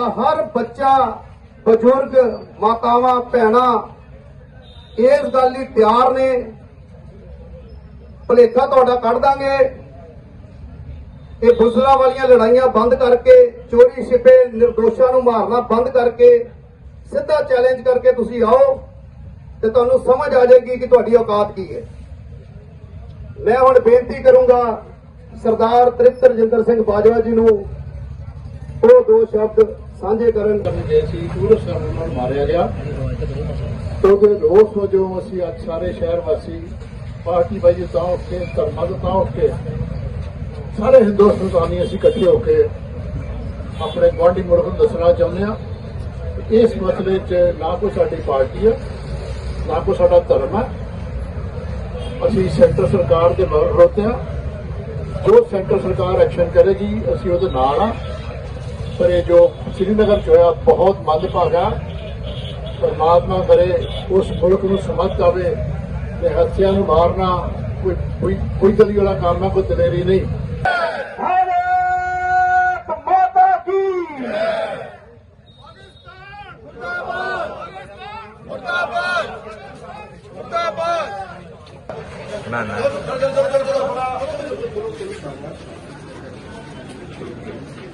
ਤਾਂ ਹਰ ਬੱਚਾ, ਬਜ਼ੁਰਗ, ਮਾਤਾਵਾਂ, ਭੈਣਾਂ ਇਸ ਗੱਲ ਲਈ ਤਿਆਰ ਨੇ। ਭੁਲੇਖਾ ਤੁਹਾਡਾ ਕੱਢ ਦਾਂਗੇ। ਇਹ ਬੁਜ਼ਲਾ ਵਾਲੀਆਂ ਲੜਾਈਆਂ ਬੰਦ ਕਰਕੇ, ਚੋਰੀ ਛਿਪੇ ਨਿਰਦੋਸ਼ਾਂ ਨੂੰ ਮਾਰਨਾ ਬੰਦ ਕਰਕੇ, ਸਿੱਧਾ ਚੈਲੰਜ ਕਰਕੇ ਤੁਸੀਂ ਆਓ ਤੇ ਤੁਹਾਨੂੰ ਸਮਝ ਆ ਜਾਏਗੀ ਕਿ ਤੁਹਾਡੀ ਔਕਾਤ ਕੀ ਹੈ। ਮੈਂ ਹੁਣ ਬੇਨਤੀ ਕਰੂੰਗਾ ਸਰਦਾਰ ਤ੍ਰਿਪਤ ਰਜਿੰਦਰ ਸਿੰਘ ਬਾਜਵਾ ਜੀ ਨੂੰ, ਉਹ ਦੋ ਸ਼ਬਦ ਸਾਂਝੇ ਕਰਨ ਜੇ ਸੀ ਟੂਰਿਸਟ ਟਰਮੀਨਲ ਨੂੰ ਮਾਰਿਆ ਗਿਆ। ਤੋਂ ਦੇ ਰੋਸ ਵਜੋਂ ਅਸੀਂ ਅੱਜ ਸਾਰੇ ਸ਼ਹਿਰ ਵਾਸੀ ਪਾਰਟੀ ਬਾਜੀ ਤਾਂ ਉੱਠ ਕੇ ਧਰਮਾਂ ਤੋਂ ਤਾਂ ਉੱਠ। ਕੇ ਸਾਰੇ ਹਿੰਦੁਸਤਾਨੀ ਅਸੀਂ ਇਕੱਠੇ ਹੋ ਕੇ ਆਪਣੇ ਗੁਆਂਢੀ ਮੁਲਕ ਨੂੰ ਦੱਸਣਾ ਚਾਹੁੰਦੇ ਹਾਂ। ਇਸ ਮਸਲੇ 'ਚ ਨਾ ਕੋਈ ਸਾਡੀ ਪਾਰਟੀ ਹੈ, ਨਾ ਕੋਈ ਸਾਡਾ ਧਰਮ ਹੈ। ਅਸੀਂ ਸੈਂਟਰ ਸਰਕਾਰ ਦੇ ਮਗਰ ਖੜੋਤੇ ਹਾਂ। ਜੋ ਸੈਂਟਰ ਸਰਕਾਰ ਐਕਸ਼ਨ ਕਰੇਗੀ, ਅਸੀਂ ਉਹਦੇ ਨਾਲ ਆ ਪਰ ਇਹ ਜੋ ਸ੍ਰੀਨਗਰ ਚ ਹੋਇਆ ਬਹੁਤ ਮੰਦਭਾਗਾ ਪਰਮਾਤਮਾ ਕਰੇ ਉਸ ਮੁਲਕ ਨੂੰ ਸਮਝ ਆਵੇ ਕਿ ਹੱਥਿਆਂ ਨੂੰ ਮਾਰਨਾ ਕੋਈ ਕੋਈ ਕੋਈ ਦਲੀ ਵਾਲਾ ਕੰਮ ਹੈ ਕੋਈ ਦਲੇਰੀ ਨਹੀਂ ਭਾਰਤ ਮਾਤਾ ਕੀ ਨਾ ਨਾ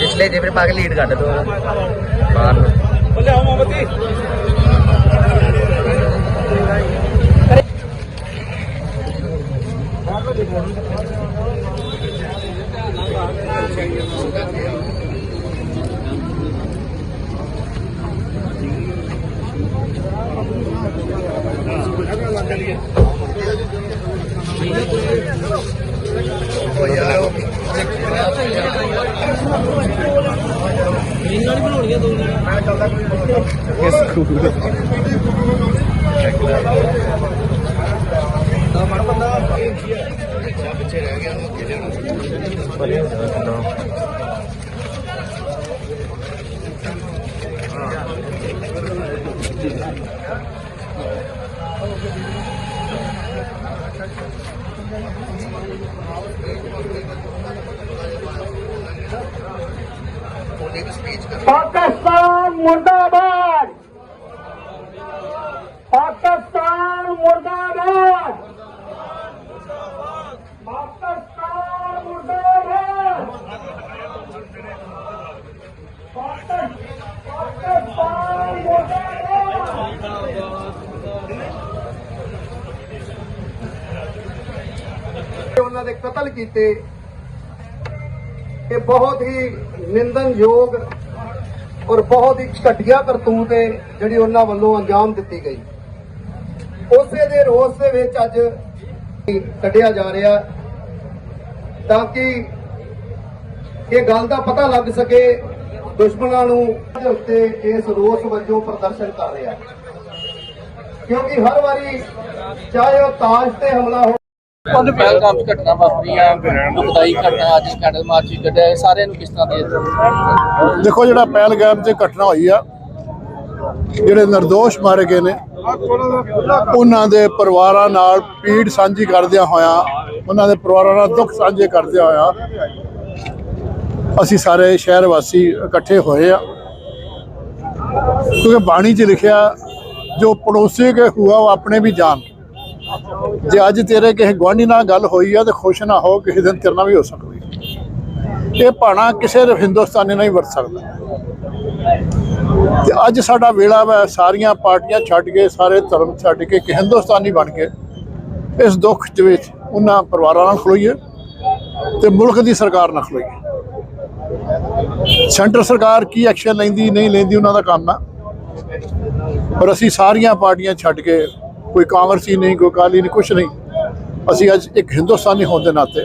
पिछले जेबरे पागल लीड काटे तो बाहर बोले आओ मोमबत्ती बाहर को देखो ਪਿਛਲੇ ਜੇ ਫਿਰ ਪਾ ਕੇ ਲੀਡ ਕੱਢ ਦੋ ਬਾਹਰ ਨੂੰ ਪਾਕਿਸਤਾਨ ਮੁਰਦਾਬਾਦ ਪਾਕਿਸਤਾਨ! ਮੁਰਦਾਬਾਦ। ਪਾਕਿਸਤਾਨ ਮੁਰਦਾਬਾਦ। ਪਾਕਿ- ਪਾਕਿਸਤਾਨ ਮੁਰਦਾਬਾਦ। ਉਹਨਾਂ ਦੇ ਕਤਲ ਕੀਤੇ। ਇਹ ਬਹੁਤ ਹੀ ਨਿੰਦਨਯੋਗ ਔਰ ਬਹੁਤ ਹੀ ਘਟੀਆ ਕਰਤੂਤ ਹੈ ਜਿਹੜੀ ਉਹਨਾਂ ਵੱਲੋਂ ਅੰਜਾਮ ਦਿੱਤੀ ਗਈ। ਉਸੇ ਦੇ ਰੋਸ ਦੇ ਵਿੱਚ ਅੱਜ ਕੱਢਿਆ ਜਾ ਰਿਹਾ ਤਾਂ ਕਿ ਇਹ ਗੱਲ ਦਾ ਪਤਾ ਲੱਗ ਸਕੇ ਦੁਸ਼ਮਣਾਂ ਨੂੰ ਦੇ ਉੱਤੇ ਇਸ ਰੋਸ ਵਜੋਂ ਪ੍ਰਦਰਸ਼ਨ ਕਰ ਰਿਹਾ ਕਿਉਂਕਿ ਹਰ ਵਾਰੀ ਚਾਹੇ ਉਹ ਤਾਸ਼ ਤੇ ਹਮਲਾ ਹੋ ਉਹਦੇ ਪਹਿਲਗਾਮ 'ਚ ਘਟਨਾ ਵਾਪਰੀ ਆ ਦੁਖਦਾਈ ਘਟਨਾ, ਅੱਜ ਕੈਂਡਲ ਮਾਰਚ ਵੀ ਕੱਢਿਆ ਸਾਰਿਆਂ ਨੂੰ ਕਿਸ ਤਰ੍ਹਾਂ ਦੇ ਦੇਖੋ ਜਿਹੜਾ ਪਹਿਲਗਾਮ 'ਚ ਘਟਨਾ ਹੋਈ ਆ, ਜਿਹੜੇ ਨਿਰਦੋਸ਼ ਮਾਰੇ ਗਏ ਨੇ, ਉਹਨਾਂ ਦੇ ਪਰਿਵਾਰਾਂ ਨਾਲ ਪੀੜ ਸਾਂਝੀ ਕਰਦਿਆਂ ਹੋਇਆ, ਉਹਨਾਂ ਦੇ ਪਰਿਵਾਰਾਂ ਨਾਲ ਦੁੱਖ ਸਾਂਝੇ ਕਰਦਿਆਂ ਹੋਇਆ, ਅਸੀਂ ਸਾਰੇ ਸ਼ਹਿਰ ਵਾਸੀ ਇਕੱਠੇ ਹੋਏ ਆ। ਕਿਉਂਕਿ ਬਾਣੀ 'ਚ ਲਿਖਿਆ, ਜੋ ਪੜੋਸੀ ਕੇ ਹੁਆ ਉਹ ਆਪਣੇ ਵੀ ਜਾਣ ਜੇ ਅੱਜ ਤੇਰੇ ਕਿਸੇ ਗੁਆਂਢੀ ਨਾਲ ਗੱਲ ਹੋਈ ਆ ਤੇ ਖੁਸ਼ ਨਾ ਹੋ, ਕਿਸੇ ਦਿਨ ਤੇਰੇ ਨਾਲ ਵੀ ਹੋ ਸਕਦੀ ਇਹ ਭਾਣਾ ਕਿਸੇ ਹਿੰਦੁਸਤਾਨੀ ਨਹੀਂ ਵਰਤ ਸਕਦਾ। ਤੇ ਅੱਜ ਸਾਡਾ ਵੇਲਾ ਵਾ, ਸਾਰੀਆਂ ਪਾਰਟੀਆਂ ਛੱਡ ਕੇ, ਸਾਰੇ ਧਰਮ ਛੱਡ ਕੇ, ਇੱਕ ਹਿੰਦੁਸਤਾਨੀ ਬਣ ਕੇ, ਇਸ ਦੁੱਖ ਦੇ ਵਿੱਚ ਉਹਨਾਂ ਪਰਿਵਾਰਾਂ ਨਾਲ ਖਲੋਈਏ ਤੇ ਮੁਲਕ ਦੀ ਸਰਕਾਰ ਨਾਲ ਖਲੋਈਏ। ਸੈਂਟਰ ਸਰਕਾਰ ਕੀ ਐਕਸ਼ਨ ਲੈਂਦੀ, ਨਹੀਂ ਲੈਂਦੀ, ਉਹਨਾਂ ਦਾ ਕੰਮ ਆ। ਪਰ ਅਸੀਂ ਸਾਰੀਆਂ ਪਾਰਟੀਆਂ ਛੱਡ ਕੇ ਕੋਈ ਕਾਂਗਰਸੀ ਨਹੀਂ ਕੋਈ ਅਕਾਲੀ ਨਹੀਂ ਕੁਛ ਨਹੀਂ। ਅਸੀਂ ਅੱਜ ਇੱਕ ਹਿੰਦੁਸਤਾਨੀ ਹੋਣ ਦੇ ਨਾਤੇ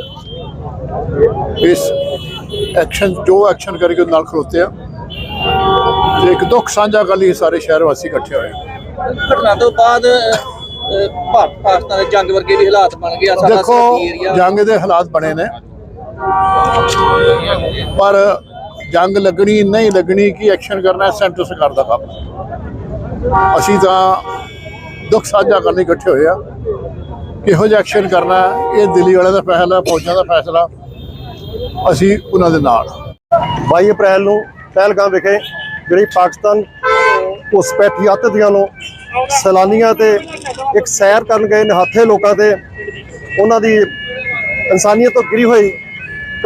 ਇਸ ਐਕਸ਼ਨ ਜੋ ਐਕਸ਼ਨ ਕਰਕੇ ਨਾਲ ਖਲੋਤੇ ਆ। ਤੇ ਇੱਕ ਦੁੱਖ ਸਾਂਝਾ ਕਰਨ ਲਈ ਸਾਰੇ ਸ਼ਹਿਰ ਵਾਸੀ ਇਕੱਠੇ ਹੋਏ ਘਟਨਾ ਤੋਂ ਬਾਅਦ ਭਾਰਤ ਪਾਕਿਸਤਾਨ ਦੇ ਜੰਗ ਵਰਗੇ ਵੀ ਹਾਲਾਤ ਬਣ ਗਏ ਆ ਸਾਡਾ ਦੇਖੋ ਜੰਗ ਦੇ ਹਾਲਾਤ ਬਣੇ ਨੇ। ਪਰ ਜੰਗ ਲੱਗਣੀ ਨਹੀਂ ਲੱਗਣੀ ਕੀ ਐਕਸ਼ਨ ਕਰਨਾ ਸੈਂਟਰ ਸਰਕਾਰ ਦਾ ਕੰਮ। ਅਸੀਂ ਤਾਂ ਦੁੱਖ ਸਾਂਝਾ ਕਰਨ ਲਈ ਇਕੱਠੇ ਹੋਏ ਆ। ਕਿਹੋ ਜਿਹਾ ਐਕਸ਼ਨ ਕਰਨਾ ਇਹ ਦਿੱਲੀ ਵਾਲਿਆਂ ਦਾ ਫੈਸਲਾ, ਫੌਜਾਂ ਦਾ ਫੈਸਲਾ। ਅਸੀਂ ਉਹਨਾਂ ਦੇ ਨਾਲ 22 ਅਪ੍ਰੈਲ ਨੂੰ ਪਹਿਲਗਾਮ ਵਿਖੇ ਜਿਹੜੀ ਪਾਕਿਸਤਾਨ ਘੁਸਪੈਠੀ ਅੱਤਵਾਦੀਆਂ ਨੂੰ ਸੈਲਾਨੀਆਂ ਤੇ ਇੱਕ ਸੈਰ ਕਰਨ ਗਏ ਨਿਹੱਥੇ ਲੋਕਾਂ ਤੇ, ਉਹਨਾਂ ਦੀ ਇਨਸਾਨੀਅਤ ਤੋਂ ਗਿਰੀ ਹੋਈ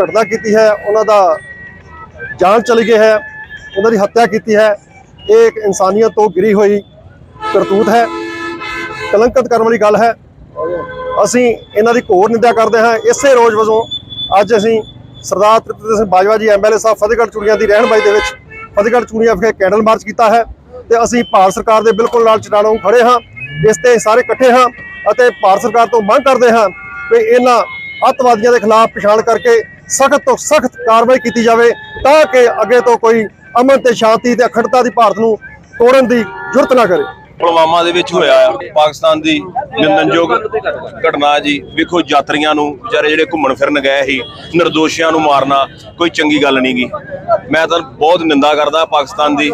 ਘਟਨਾ ਕੀਤੀ ਹੈ, ਉਹਨਾਂ ਦਾ ਜਾਨ ਚਲੀ ਗਈ ਹੈ, ਉਹਨਾਂ ਦੀ ਹੱਤਿਆ ਕੀਤੀ ਹੈ। ਇਹ ਇੱਕ ਇਨਸਾਨੀਅਤ ਤੋਂ ਗਿਰੀ ਹੋਈ ਕਰਤੂਤ ਹੈ। ਕਲੰਕਿਤ ਕਰਨ ਵਾਲੀ ਗੱਲ ਹੈ। ਅਸੀਂ ਇਹਨਾਂ ਦੀ ਘੋਰ ਨਿੰਦਿਆ ਕਰਦੇ ਹਾਂ। ਇਸੇ ਰੋਜ਼ ਵਜੋਂ ਅੱਜ ਅਸੀਂ ਸਰਦਾਰ ਤ੍ਰਿਪਤ ਸਿੰਘ ਬਾਜਵਾ ਜੀ ਐਮਐਲਏ ਸਾਹਿਬ, ਫਤਿਹਗੜ੍ਹ ਚੂੜੀਆਂ ਦੀ ਰਹਿਨਮਾਈ ਦੇ ਵਿੱਚ ਫਤਿਹਗੜ੍ਹ ਚੂੜੀਆਂ ਵਿਖੇ ਕੈਂਡਲ ਮਾਰਚ ਕੀਤਾ ਹੈ ਤੇ ਅਸੀਂ ਭਾਰਤ ਸਰਕਾਰ ਦੇ ਬਿਲਕੁਲ ਨਾਲ ਚਟਾਣੋਂ ਖੜੇ ਹਾਂ। ਇਸ ਤੇ ਸਾਰੇ ਇਕੱਠੇ ਹਾਂ ਅਤੇ ਭਾਰਤ ਸਰਕਾਰ ਤੋਂ ਮੰਗ ਕਰਦੇ ਹਾਂ ਕਿ ਇਹਨਾਂ ਅੱਤਵਾਦੀਆਂ ਦੇ ਖਿਲਾਫ ਪਛਾਣ ਕਰਕੇ ਸਖਤ ਤੋਂ ਸਖਤ ਕਾਰਵਾਈ ਕੀਤੀ ਜਾਵੇ ਤਾਂ ਕਿ ਅੱਗੇ ਤੋਂ ਕੋਈ ਅਮਨ ਤੇ ਸ਼ਾਂਤੀ ਤੇ ਅਖੰਡਤਾ ਦੀ ਭਾਰਤ ਨੂੰ ਤੋੜਨ ਦੀ ਜ਼ਰੂਰਤ ਨਾ ਕਰੇ। ਪੁਲਵਾਮਾ ਦੇ ਵਿੱਚ ਹੋਇਆ ਆ। ਪਾਕਿਸਤਾਨ ਦੀ ਨਿੰਦਨਯੋਗ ਘਟਨਾ ਜੀ। ਵੇਖੋ ਯਾਤਰੀਆਂ ਨੂੰ, ਵਿਚਾਰੇ ਜਿਹੜੇ ਘੁੰਮਣ ਫਿਰਨ ਗਏ ਸੀ, ਨਿਰਦੋਸ਼ੀਆਂ ਨੂੰ ਮਾਰਨਾ ਕੋਈ ਚੰਗੀ ਗੱਲ ਨਹੀਂ ਗੀ ਮੈਂ ਤਾਂ ਬਹੁਤ ਨਿੰਦਾ ਕਰਦਾ ਪਾਕਿਸਤਾਨ ਦੀ।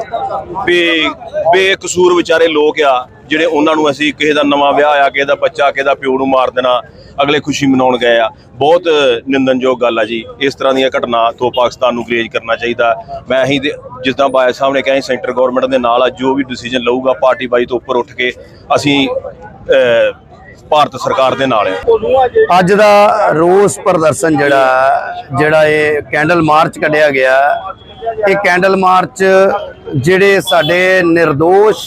ਬੇ ਬੇਕਸੂਰ ਵਿਚਾਰੇ ਲੋਕ ਆ। ਜਿਹੜੇ ਉਹਨਾਂ ਨੂੰ ਅਸੀਂ ਕਿਸੇ ਦਾ ਨਵਾਂ ਵਿਆਹ ਆ ਕਿਸੇ ਦਾ ਬੱਚਾ ਕਿਸੇ ਦਾ ਪਿਓ ਨੂੰ ਮਾਰ ਦੇਣਾ ਅਗਲੇ ਖੁਸ਼ੀ ਮਨਾਉਣ ਗਏ ਆ। ਬਹੁਤ ਨਿੰਦਨਯੋਗ ਗੱਲ ਆ ਜੀ। ਇਸ ਤਰ੍ਹਾਂ ਦੀਆਂ ਘਟਨਾ ਤੋਂ ਪਾਕਿਸਤਾਨ ਨੂੰ ਗਰੇਜ ਕਰਨਾ ਚਾਹੀਦਾ। ਮੈਂ ਅਸੀਂ ਜਿੱਦਾਂ ਬਾਇਆ ਸਾਹਿਬ ਨੇ ਕਿਹਾ ਸੀ, ਸੈਂਟਰ ਗਵਰਨਮੈਂਟ ਦੇ ਨਾਲ ਆ ਜੋ ਵੀ ਡਿਸੀਜਨ ਲਊਗਾ ਪਾਰਟੀ ਬਾਈ ਤੋਂ ਉੱਪਰ ਉੱਠ ਕੇ ਅਸੀਂ ਭਾਰਤ ਸਰਕਾਰ ਦੇ ਨਾਲ ਆ। ਅੱਜ ਦਾ ਰੋਸ ਪ੍ਰਦਰਸ਼ਨ ਜਿਹੜਾ ਜਿਹੜਾ ਇਹ ਕੈਂਡਲ ਮਾਰਚ ਕੱਢਿਆ ਗਿਆ ਇਹ ਕੈਂਡਲ ਮਾਰਚ ਜਿਹੜੇ ਸਾਡੇ નિર્ਦੋਸ਼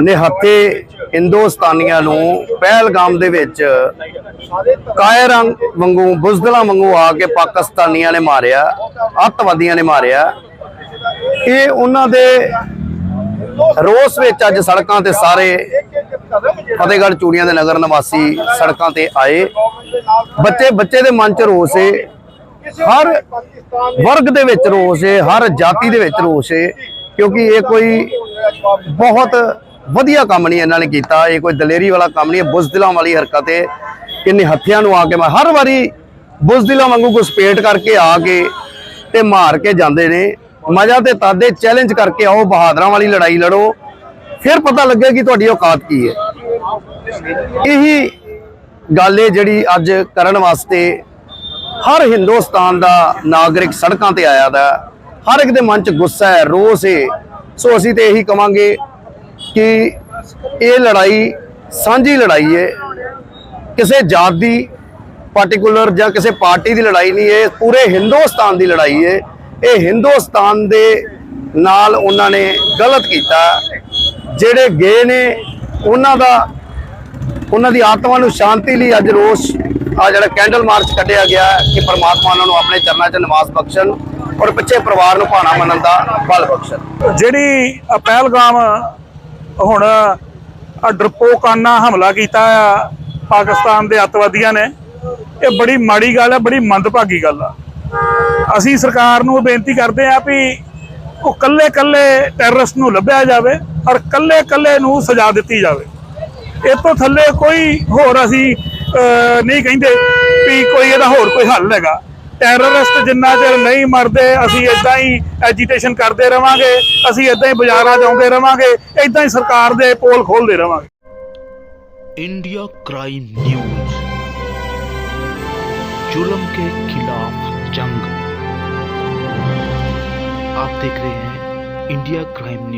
ਨਿਹੱਥੇ ਹਿੰਦੁਸਤਾਨੀਆਂ ਨੂੰ ਪਹਿਲਗਾਮ ਦੇ ਵਿੱਚ ਕਾਇਰਾਂ ਵਾਂਗੂ, ਬੁਜ਼ਦਲਾਂ ਵਾਂਗੂ ਆ ਕੇ ਪਾਕਿਸਤਾਨੀਆਂ ਨੇ ਮਾਰਿਆ, ਅੱਤਵਾਦੀਆਂ ਨੇ ਮਾਰਿਆ। ਇਹ ਉਹਨਾਂ ਦੇ ਰੋਸ ਵਿੱਚ ਅੱਜ ਸੜਕਾਂ ਤੇ ਸਾਰੇ ਫਤਿਹਗੜ੍ਹ ਚੂੜੀਆਂ ਦੇ ਨਗਰ ਨਿਵਾਸੀ ਸੜਕਾਂ ਤੇ ਆਏ। ਬੱਚੇ ਬੱਚੇ ਦੇ ਮਨ 'ਚ ਰੋਸ ਏ। ਹਰ ਵਰਗ ਦੇ ਵਿੱਚ ਰੋਸ ਏ, ਹਰ ਜਾਤੀ ਦੇ ਵਿੱਚ ਰੋਸ ਏ, ਕਿਉਂਕਿ ਇਹ ਕੋਈ ਬਹੁਤ ਵਧੀਆ ਕੰਮ ਨਹੀਂ ਇਹਨਾਂ ਨੇ ਕੀਤਾ, ਇਹ ਕੋਈ ਦਲੇਰੀ ਵਾਲਾ ਕੰਮ ਨਹੀਂ ਹੈ ਬੁਜ਼ਦਿਲਾਂ ਵਾਲੀ ਹਰਕਤ ਏ ਕਿੰਨੇ ਹੱਥਿਆਂ ਨੂੰ ਆ ਕੇ ਮੈਂ ਹਰ ਵਾਰੀ ਬੁਜ਼ਦਿਲਾਂ ਵਾਂਗੂ ਘੁਸਪੇਟ ਕਰਕੇ ਆ ਕੇ ਤੇ ਮਾਰ ਕੇ ਜਾਂਦੇ ਨੇ। ਮਜ਼ਾ ਤੇ ਤਾਦੇ ਚੈਲੰਜ ਕਰਕੇ ਆਓ, ਬਹਾਦਰਾਂ ਵਾਲੀ ਲੜਾਈ ਲੜੋ, ਫਿਰ ਪਤਾ ਲੱਗੇਗੀ ਤੁਹਾਡੀ ਔਕਾਤ ਕੀ ਹੈ। ਇਹੀ ਗੱਲ ਹੈ ਜਿਹੜੀ ਅੱਜ ਕਰਨ ਵਾਸਤੇ ਹਰ ਹਿੰਦੁਸਤਾਨ ਦਾ ਨਾਗਰਿਕ ਸੜਕਾਂ ਤੇ ਆਇਆ ਦਾ, ਹਰ ਇੱਕ ਦੇ ਮਨ 'ਚ ਗੁੱਸਾ ਹੈ, ਰੋਸ ਹੈ। ਸੋ ਅਸੀਂ ਤੇ ਇਹੀ ਕਵਾਂਗੇ ਕਿ ਇਹ ਲੜਾਈ ਸਾਂਝੀ ਲੜਾਈ ਹੈ ਕਿਸੇ ਜਾਤ ਦੀ ਪਾਰਟਿਕੂਲਰ ਜਾਂ ਕਿਸੇ ਪਾਰਟੀ ਦੀ ਲੜਾਈ ਨਹੀਂ ਹੈ ਪੂਰੇ ਹਿੰਦੁਸਤਾਨ ਦੀ ਲੜਾਈ ਹੈ ਇਹ ਹਿੰਦੁਸਤਾਨ ਦੇ ਨਾਲ ਉਹਨਾਂ ਨੇ ਗਲਤ ਕੀਤਾ। ਜਿਹੜੇ ਗਏ ਨੇ, ਉਹਨਾਂ ਦਾ, ਉਹਨਾਂ ਦੀ ਆਤਮਾ ਨੂੰ ਸ਼ਾਂਤੀ ਲਈ ਅੱਜ ਰੋਸ, ਆ ਜਿਹੜਾ ਕੈਂਡਲ ਮਾਰਚ ਕੱਢਿਆ ਗਿਆ ਕਿ ਪਰਮਾਤਮਾ ਉਹਨਾਂ ਨੂੰ ਆਪਣੇ ਚਰਨਾਂ 'ਚ ਨਿਵਾਸ ਬਖਸ਼ਣ ਔਰ ਪਿੱਛੇ ਪਰਿਵਾਰ ਨੂੰ ਭਾਣਾ ਮੰਨਣ ਦਾ ਬਲ ਬਖਸ਼ਣ। ਜਿਹੜੀ ਪਹਿਲਗਾਮ ਹੁਣ ਡਰਪੋਕਾਨਾ ਹਮਲਾ ਕੀਤਾ ਆ, ਪਾਕਿਸਤਾਨ ਦੇ ਅੱਤਵਾਦੀਆਂ ਨੇ। ਇਹ ਬੜੀ ਮਾੜੀ ਗੱਲ ਹੈ ਬੜੀ ਮੰਦਭਾਗੀ ਗੱਲ ਆ। ਅਸੀਂ ਸਰਕਾਰ ਨੂੰ ਬੇਨਤੀ ਕਰਦੇ ਆ ਵੀ ਉਹ ਕੱਲੇ ਕੱਲੇ ਟੈਰਰਿਸਟ ਨੂੰ ਲੱਭਿਆ ਜਾਵੇ ਔਰ ਕੱਲੇ ਕੱਲੇ ਨੂੰ ਸਜ਼ਾ ਦਿੱਤੀ ਜਾਵੇ। ਇਹ ਤੋਂ ਥੱਲੇ ਕੋਈ ਹੋਰ ਅਸੀਂ ਨਹੀਂ ਕਹਿੰਦੇ ਵੀ ਕੋਈ ਇਹਦਾ ਹੋਰ ਕੋਈ ਹੱਲ ਹੈਗਾ। ਟੈਰਰਿਸਟ ਜਿੰਨਾ ਚਿਰ ਨਹੀਂ ਮਰਦੇ ਅਸੀਂ ਇਦਾਂ ਹੀ ਐਜੀਟੇਸ਼ਨ ਕਰਦੇ ਰਵਾਂਗੇ ਅਸੀਂ ਇਦਾਂ ਹੀ ਬਾਜ਼ਾਰਾਂ 'ਚ ਆਉਂਦੇ ਰਵਾਂਗੇ ਇਦਾਂ ਹੀ ਸਰਕਾਰ ਦੇ ਪੋਲ ਖੋਲਦੇ ਰਵਾਂਗੇ इंडिया क्राइम न्यूज जुल्म के खिलाफ जंग आप देख रहे हैं इंडिया क्राइम न्यूज